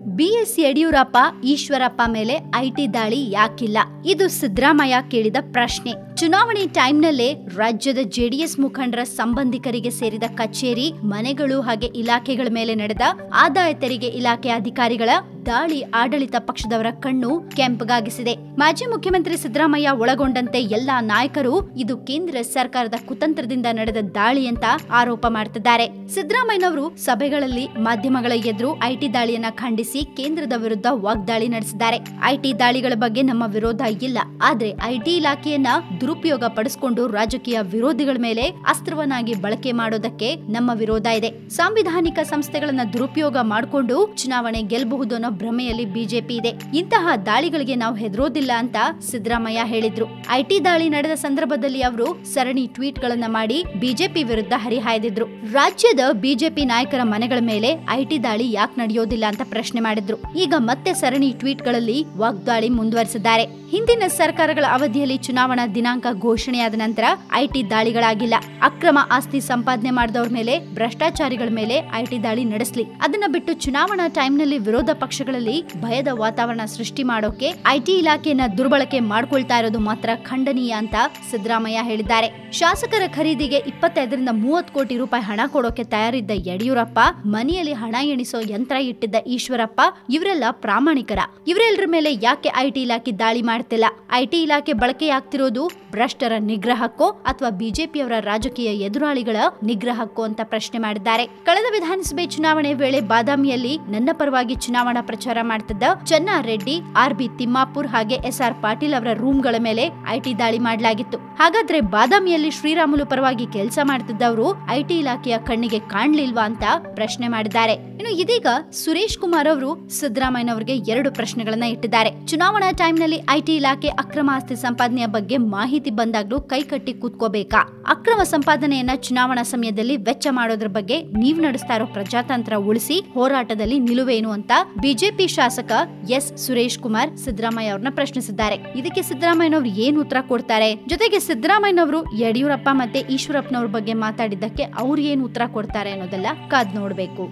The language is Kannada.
ಬಿಎಸ್ ಯಡಿಯೂರಪ್ಪ ಈಶ್ವರಪ್ಪ ಮೇಲೆ ಐಟಿ ದಾಳಿ ಯಾಕಿಲ್ಲ? ಇದು ಸಿದ್ದರಾಮಯ್ಯ ಕೇಳಿದ ಪ್ರಶ್ನೆ. ಚುನಾವಣೆ ಟೈಮ್ನಲ್ಲೇ ರಾಜ್ಯದ ಜೆಡಿಎಸ್ ಮುಖಂಡರ ಸಂಬಂಧಿಕರಿಗೆ ಸೇರಿದ ಕಚೇರಿ, ಮನೆಗಳು ಹಾಗೆ ಇಲಾಖೆಗಳ ಮೇಲೆ ನಡೆದ ಆದಾಯ ತೆರಿಗೆ ಇಲಾಖೆ ಅಧಿಕಾರಿಗಳ ದಾಳಿ ಆಡಳಿತ ಪಕ್ಷದವರ ಕಣ್ಣು ಕೆಂಪಗಾಗಿಸಿದೆ. ಮಾಜಿ ಮುಖ್ಯಮಂತ್ರಿ ಸಿದ್ದರಾಮಯ್ಯ ಒಳಗೊಂಡಂತೆ ಎಲ್ಲಾ ನಾಯಕರು ಇದು ಕೇಂದ್ರ ಸರ್ಕಾರದ ಕುತಂತ್ರದಿಂದ ನಡೆದ ದಾಳಿ ಅಂತ ಆರೋಪ ಮಾಡ್ತಿದ್ದಾರೆ. ಸಿದ್ದರಾಮಯ್ಯನವರು ಸಭೆಗಳಲ್ಲಿ ಮಾಧ್ಯಮಗಳ ಎದುರು ಐಟಿ ದಾಳಿಯನ್ನ ಖಂಡಿಸಿ ಕೇಂದ್ರದ ವಿರುದ್ಧ ವಾಗ್ದಾಳಿ ನಡೆಸಿದ್ದಾರೆ. ಐಟಿ ದಾಳಿಗಳ ಬಗ್ಗೆ ನಮ್ಮ ವಿರೋಧ ಇಲ್ಲ. ಆದ್ರೆ ಐಟಿ ಇಲಾಖೆಯನ್ನ ದುರುಪಯೋಗ ಪಡಿಸಿಕೊಂಡು ರಾಜಕೀಯ ವಿರೋಧಿಗಳ ಮೇಲೆ ಅಸ್ತ್ರವನ್ನಾಗಿ ಬಳಕೆ ಮಾಡೋದಕ್ಕೆ ನಮ್ಮ ವಿರೋಧ ಇದೆ. ಸಾಂವಿಧಾನಿಕ ಸಂಸ್ಥೆಗಳನ್ನ ದುರುಪಯೋಗ ಮಾಡಿಕೊಂಡು ಚುನಾವಣೆ ಗೆಲ್ಲಬಹುದು ಅನ್ನೋ ಭ್ರಮೆಯಲ್ಲಿ ಬಿಜೆಪಿ ಇದೆ. ಇಂತಹ ದಾಳಿಗಳಿಗೆ ನಾವು ಹೆದರೋದಿಲ್ಲ ಅಂತ ಸಿದ್ದರಾಮಯ್ಯ ಹೇಳಿದ್ರು. ಐಟಿ ದಾಳಿ ನಡೆದ ಸಂದರ್ಭದಲ್ಲಿ ಅವರು ಸರಣಿ ಟ್ವೀಟ್ ಗಳನ್ನ ಮಾಡಿ ಬಿಜೆಪಿ ವಿರುದ್ಧ ಹರಿಹಾಯ್ದಿದ್ರು. ರಾಜ್ಯದ ಬಿಜೆಪಿ ನಾಯಕರ ಮನೆಗಳ ಮೇಲೆ ಐಟಿ ದಾಳಿ ಯಾಕೆ ನಡೆಯೋದಿಲ್ಲ ಅಂತ ಪ್ರಶ್ನೆ ಮಾಡಿದ್ರು. ಈಗ ಮತ್ತೆ ಸರಣಿ ಟ್ವೀಟ್ಗಳಲ್ಲಿ ವಾಗ್ದಾಳಿ ಮುಂದುವರೆಸಿದ್ದಾರೆ. ಹಿಂದಿನ ಸರ್ಕಾರಗಳ ಅವಧಿಯಲ್ಲಿ ಚುನಾವಣಾ ದಿನಾಂಕ ಘೋಷಣೆಯಾದ ನಂತರ ಐಟಿ ದಾಳಿಗಳಾಗಿಲ್ಲ. ಅಕ್ರಮ ಆಸ್ತಿ ಸಂಪಾದನೆ ಮಾಡಿದವರ ಮೇಲೆ, ಭ್ರಷ್ಟಾಚಾರಿಗಳ ಮೇಲೆ ಐಟಿ ದಾಳಿ ನಡೆಸಲಿ. ಅದನ್ನ ಬಿಟ್ಟು ಚುನಾವಣಾ ಟೈಮ್ನಲ್ಲಿ ವಿರೋಧ ಪಕ್ಷಗಳಲ್ಲಿ ಭಯದ ವಾತಾವರಣ ಸೃಷ್ಟಿ ಮಾಡೋಕೆ, ಐಟಿ ಇಲಾಖೆಯನ್ನ ದುರ್ಬಳಕೆ ಮಾಡ್ಕೊಳ್ತಾ ಇರೋದು ಮಾತ್ರ ಖಂಡನೀಯ ಅಂತ ಸಿದ್ದರಾಮಯ್ಯ ಹೇಳಿದ್ದಾರೆ. ಶಾಸಕರ ಖರೀದಿಗೆ ಇಪ್ಪತ್ತೈದರಿಂದ ಮೂವತ್ತು ಕೋಟಿ ರೂಪಾಯಿ ಹಣ ಕೊಡೋಕೆ ತಯಾರಿದ್ದ ಯಡಿಯೂರಪ್ಪ, ಮನೆಯಲ್ಲಿ ಹಣ ಎಣಿಸೋ ಯಂತ್ರ ಇಟ್ಟಿದ್ದ ಈಶ್ವರಪ್ಪ, ಇವರೆಲ್ಲ ಪ್ರಾಮಾಣಿಕರ. ಇವರೆಲ್ಲರ ಮೇಲೆ ಯಾಕೆ ಐಟಿ ಇಲಾಖೆ ದಾಳಿ ಮಾಡ್ತಿಲ್ಲ? ಐಟಿ ಇಲಾಖೆ ಬಳಕೆಯಾಗ್ತಿರೋದು ಭ್ರಷ್ಟರ ನಿಗ್ರಹಕ್ಕೋ ಅಥವಾ ಬಿಜೆಪಿಯವರ ರಾಜಕೀಯ ಎದುರಾಳಿಗಳ ನಿಗ್ರಹಕ್ಕೋ ಅಂತ ಪ್ರಶ್ನೆ ಮಾಡಿದ್ದಾರೆ. ಕಳೆದ ವಿಧಾನಸಭೆ ಚುನಾವಣೆ ವೇಳೆ ಬಾದಾಮಿಯಲ್ಲಿ ನನ್ನ ಪರವಾಗಿ ಚುನಾವಣಾ ಪ್ರಚಾರ ಮಾಡ್ತಿದ್ದ ಚೆನ್ನಾರೆಡ್ಡಿ ಆರ್ ಬಿ ತಿಮ್ಮಾಪುರ್ ಹಾಗೆ ಎಸ್ ಆರ್ ಪಾಟೀಲ್ ಅವರ ರೂಮ್ಗಳ ಮೇಲೆ ಐಟಿ ದಾಳಿ ಮಾಡಲಾಗಿತ್ತು. ಹಾಗಾದ್ರೆ ಬಾದಾಮಿಯಲ್ಲಿ ಶ್ರೀರಾಮುಲು ಪರವಾಗಿ ಕೆಲಸ ಮಾಡ್ತಿದ್ದವರು ಐಟಿ ಇಲಾಖೆಯ ಕಣ್ಣಿಗೆ ಕಾಣ್ಲಿಲ್ವಾ ಅಂತ ಪ್ರಶ್ನೆ ಮಾಡಿದ್ದಾರೆ. ಇನ್ನು ಇದೀಗ ಸುರೇಶ್ ಕುಮಾರ್ ಅವರು ಸಿದ್ದರಾಮಯ್ಯನವರಿಗೆ ಎರಡು ಪ್ರಶ್ನೆಗಳನ್ನ ಇಟ್ಟಿದ್ದಾರೆ. ಚುನಾವಣಾ ಟೈಮ್ನಲ್ಲಿ ಐಟಿ ಇಲಾಖೆ ಅಕ್ರಮ ಆಸ್ತಿ ಸಂಪಾದನೆಯ ಬಗ್ಗೆ ಮಾಹಿತಿ ಬಂದಾಗ್ಲೂ ಕೈಕಟ್ಟಿ ಕೂತ್ಕೋಬೇಕಾ? ಅಕ್ರಮ ಸಂಪಾದನೆಯನ್ನ ಚುನಾವಣಾ ಸಮಯದಲ್ಲಿ ವೆಚ್ಚ ಮಾಡೋದ್ರ ಬಗ್ಗೆ ನೀವ್ ನಡೆಸ್ತಾ ಇರೋ ಪ್ರಜಾತಂತ್ರ ಉಳಿಸಿ ಹೋರಾಟದಲ್ಲಿ ನಿಲುವೇನು ಅಂತ ಬಿಜೆಪಿ ಶಾಸಕ ಎಸ್ ಸುರೇಶ್ ಕುಮಾರ್ ಸಿದ್ದರಾಮಯ್ಯ ಅವ್ರನ್ನ ಪ್ರಶ್ನಿಸಿದ್ದಾರೆ. ಇದಕ್ಕೆ ಸಿದ್ದರಾಮಯ್ಯನವರು ಏನ್ ಉತ್ತರ ಕೊಡ್ತಾರೆ? ಜೊತೆಗೆ ಸಿದ್ದರಾಮಯ್ಯನವರು ಯಡಿಯೂರಪ್ಪ ಮತ್ತೆ ಈಶ್ವರಪ್ಪನವ್ರ ಬಗ್ಗೆ ಮಾತಾಡಿದ್ದಕ್ಕೆ ಅವ್ರು ಏನ್ ಉತ್ತರ ಕೊಡ್ತಾರೆ ಅನ್ನೋದೆಲ್ಲ ಕಾದ್ ನೋಡ್ಬೇಕು.